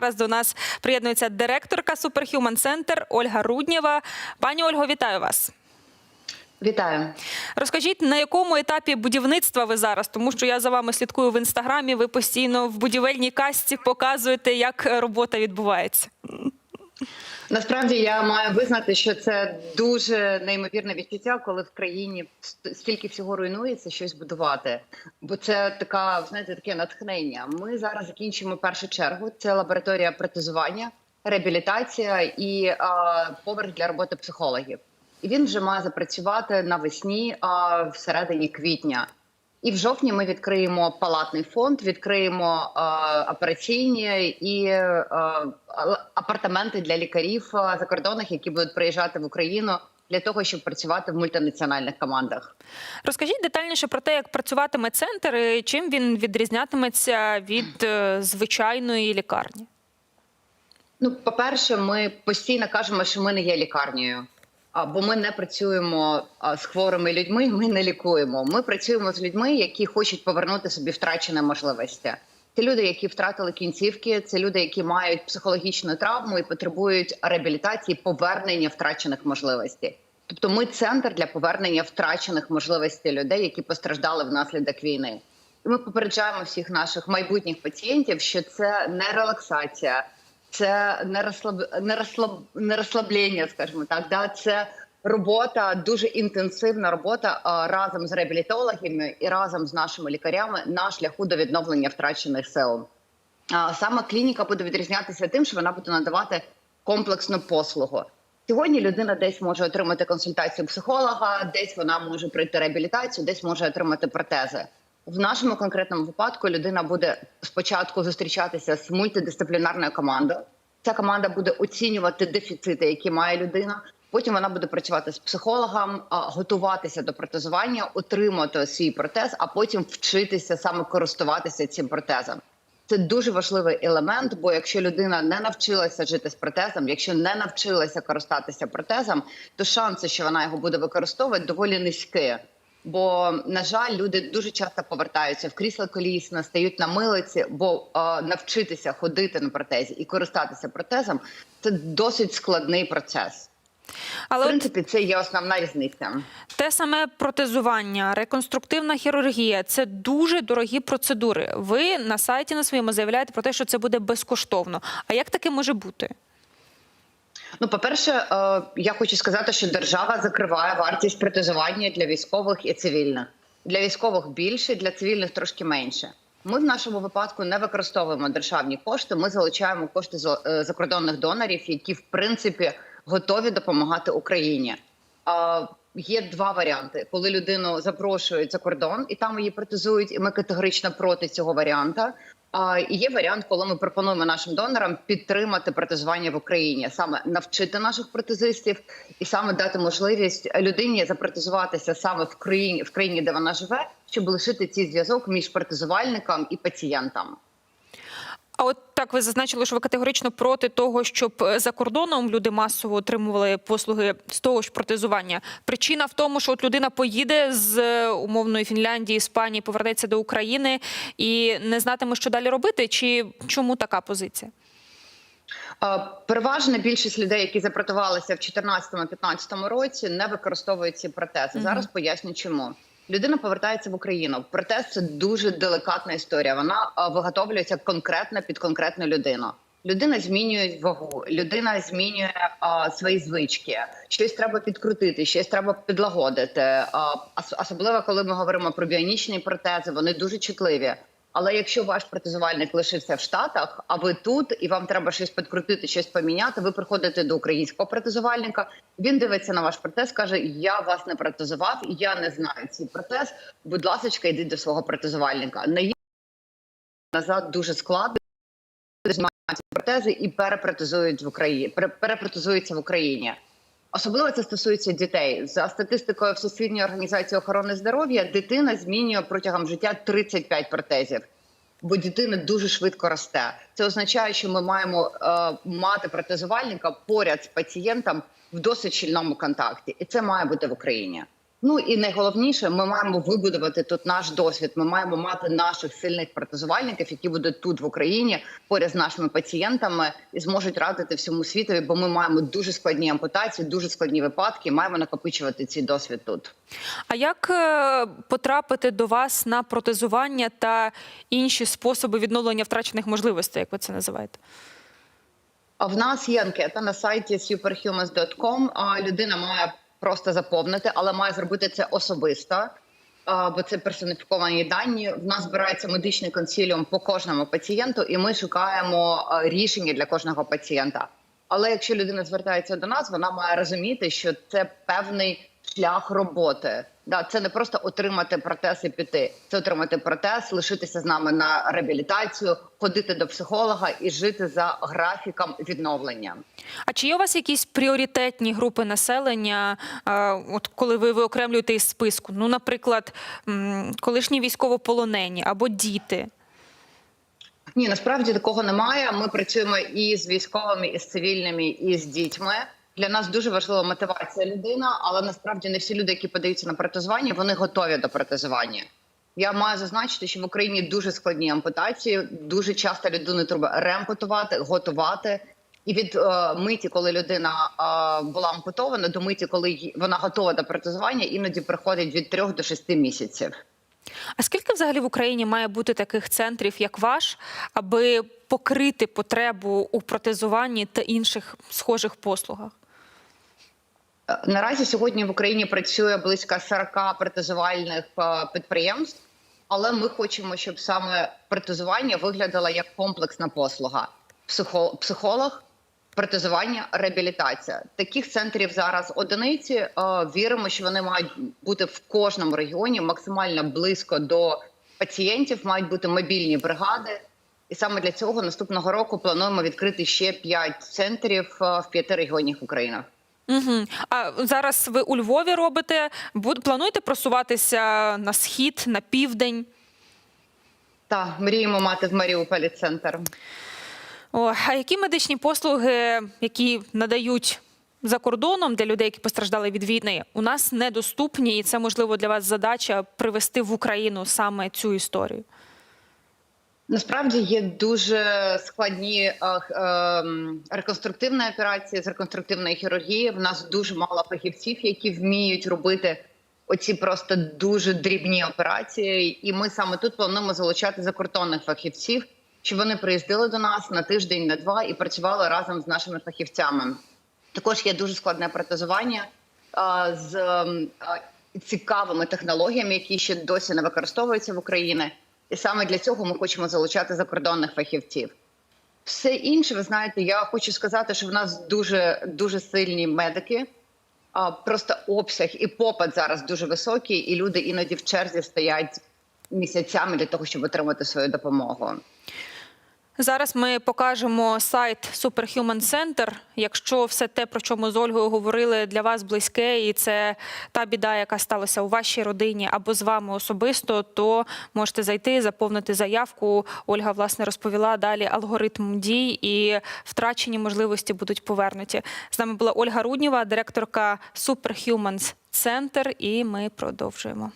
Зараз до нас приєднується директорка Superhuman Center Ольга Руднєва. Пані Ольго, вітаю вас. Вітаю. Розкажіть, на якому етапі будівництва ви зараз? Тому що я за вами слідкую в інстаграмі. Ви постійно в будівельній касті показуєте, як робота відбувається. Насправді я маю визнати, що це дуже неймовірне відчуття, коли в країні ст- стільки всього руйнується, щось будувати. Бо це така, знаєте, таке натхнення. Ми зараз закінчимо першу чергу. Це лабораторія протезування, реабілітація і а, поверх для роботи психологів. І він вже має запрацювати навесні, а всередині квітня. І в жовтні ми відкриємо палатний фонд, відкриємо е, операційні і е, апартаменти для лікарів е, закордонних, які будуть приїжджати в Україну для того, щоб працювати в мультинаціональних командах. Розкажіть детальніше про те, як працюватиме центр, і чим він відрізнятиметься від звичайної лікарні. Ну, по-перше, ми постійно кажемо, що ми не є лікарнею. Бо ми не працюємо з хворими людьми, ми не лікуємо. Ми працюємо з людьми, які хочуть повернути собі втрачені можливості. Це люди, які втратили кінцівки, це люди, які мають психологічну травму і потребують реабілітації, повернення втрачених можливостей. Тобто, ми центр для повернення втрачених можливостей людей, які постраждали внаслідок війни. І ми попереджаємо всіх наших майбутніх пацієнтів, що це не релаксація, це не розслаб... не, розслаб... не розслаблення, скажімо так. Да? Це робота, дуже інтенсивна робота разом з реабілітологами і разом з нашими лікарями на шляху до відновлення втрачених сил. Саме клініка буде відрізнятися тим, що вона буде надавати комплексну послугу. Сьогодні людина десь може отримати консультацію психолога, десь вона може пройти реабілітацію, десь може отримати протези. В нашому конкретному випадку людина буде спочатку зустрічатися з мультидисциплінарною командою. Ця команда буде оцінювати дефіцити, які має людина. Потім вона буде працювати з психологом, готуватися до протезування, отримати свій протез, а потім вчитися саме користуватися цим протезом. Це дуже важливий елемент, бо якщо людина не навчилася жити з протезом, якщо не навчилася користатися протезом, то шанси, що вона його буде використовувати, доволі низькі. Бо на жаль, люди дуже часто повертаються в крісло колісне, стають на милиці, бо е, навчитися ходити на протезі і користатися протезом це досить складний процес. Але В принципі, це є основна різниця. те саме протезування, реконструктивна хірургія це дуже дорогі процедури. Ви на сайті на своєму заявляєте про те, що це буде безкоштовно. А як таке може бути? Ну, по-перше, е, я хочу сказати, що держава закриває вартість протезування для військових і цивільних. Для військових більше, для цивільних трошки менше. Ми в нашому випадку не використовуємо державні кошти. Ми залучаємо кошти з е, закордонних донорів, які в принципі готові допомагати Україні. Є два варіанти, коли людину запрошують за кордон і там її протезують, і ми категорично проти цього варіанта. І є варіант, коли ми пропонуємо нашим донорам підтримати протезування в Україні, саме навчити наших протезистів і саме дати можливість людині запротезуватися саме в країні, в країні, де вона живе, щоб лишити цей зв'язок між протезувальником і пацієнтом. А от так ви зазначили, що ви категорично проти того, щоб е, за кордоном люди масово отримували послуги з того ж протезування. Причина в тому, що от людина поїде з е, умовної Фінляндії, Іспанії, повернеться до України і не знатиме, що далі робити. Чи чому така позиція? Переважна більшість людей, які запротувалися в 2014-2015 році, не використовують ці протези. Зараз поясню, чому. Людина повертається в Україну. Протез це дуже делікатна історія. Вона е, виготовлюється конкретно під конкретну людину. Людина змінює вагу, людина змінює а, свої звички. Щось треба підкрутити, щось треба підлагодити. А, особливо коли ми говоримо про біонічні протези, вони дуже чутливі. Але якщо ваш протезувальник лишився в Штатах, а ви тут, і вам треба щось підкрутити, щось поміняти, ви приходите до українського протезувальника. Він дивиться на ваш протез, каже: Я вас не протезував, я не знаю цей протез. Будь ласка, йдіть до свого протезувальника. На назад дуже складно знімають ці протези і перепротезують в Україні. пере- перепротезуються в Україні. Особливо це стосується дітей. За статистикою Всесвітньої організації охорони здоров'я, дитина змінює протягом життя 35 протезів. Бо дитина дуже швидко росте. Це означає, що ми маємо е, мати протезувальника поряд з пацієнтом в досить щільному контакті, і це має бути в Україні. Ну і найголовніше, ми маємо вибудувати тут наш досвід. Ми маємо мати наших сильних протезувальників, які будуть тут в Україні поряд з нашими пацієнтами і зможуть радити всьому світові, бо ми маємо дуже складні ампутації, дуже складні випадки. Маємо накопичувати цей досвід тут. А як е, потрапити до вас на протезування та інші способи відновлення втрачених можливостей, як ви це називаєте? А в нас є анкета на сайті superhumans.com. А Людина має просто заповнити, але має зробити це особисто. Бо це персоніфіковані дані. В нас збирається медичний консиліум по кожному пацієнту, і ми шукаємо рішення для кожного пацієнта. Але якщо людина звертається до нас, вона має розуміти, що це певний шлях роботи. Да, це не просто отримати протез і піти. Це отримати протез, лишитися з нами на реабілітацію, ходити до психолога і жити за графіком відновлення. А чи є у вас якісь пріоритетні групи населення, от коли ви виокремлюєте із списку? Ну, наприклад, колишні військовополонені або діти? Ні, насправді такого немає. Ми працюємо і з військовими, і з цивільними, і з дітьми. Для нас дуже важлива мотивація людина, але насправді не всі люди, які подаються на протезування, вони готові до протезування. Я маю зазначити, що в Україні дуже складні ампутації. Дуже часто людину треба реампутувати, готувати. І від е, миті, коли людина е, була ампутована, до миті, коли вона готова до протезування, іноді приходить від 3 до 6 місяців. А скільки взагалі в Україні має бути таких центрів, як ваш, аби покрити потребу у протезуванні та інших схожих послугах? Е, Наразі сьогодні в Україні працює близько 40 протезувальних е, підприємств, але ми хочемо, щоб саме протезування виглядало як комплексна послуга: Психо- психолог, протезування, реабілітація. Таких центрів зараз одиниці. Е, Віримо, що вони мають бути в кожному регіоні максимально близько до пацієнтів, мають бути мобільні бригади. І саме для цього наступного року плануємо відкрити ще 5 центрів в п'яти регіонах України. Угу. А зараз ви у Львові робите? Плануєте просуватися на схід, на південь? Так, мріємо мати в Маріуполі центр. О, а які медичні послуги, які надають за кордоном для людей, які постраждали від війни, у нас недоступні, і це можливо для вас задача привести в Україну саме цю історію. Насправді є дуже складні е, ем, реконструктивні операції з реконструктивної хірургії. В нас дуже мало фахівців, які вміють робити оці просто дуже дрібні операції. І ми саме тут плануємо залучати закордонних фахівців, щоб вони приїздили до нас на тиждень, на два і працювали разом з нашими фахівцями. Також є дуже складне протезування з ем, цікавими технологіями, які ще досі не використовуються в Україні. І саме для цього ми хочемо залучати закордонних фахівців. Все інше, ви знаєте, я хочу сказати, що в нас дуже дуже сильні медики. Просто обсяг і попит зараз дуже високий, і люди іноді в черзі стоять місяцями для того, щоб отримати свою допомогу. Зараз ми покажемо сайт Superhuman Center. Якщо все те, про що ми з Ольгою говорили, для вас близьке, і це та біда, яка сталася у вашій родині або з вами особисто, то можете зайти, заповнити заявку. Ольга власне розповіла далі алгоритм дій і втрачені можливості будуть повернуті. З нами була Ольга Руднєва, директорка Superhumans Center, і ми продовжуємо.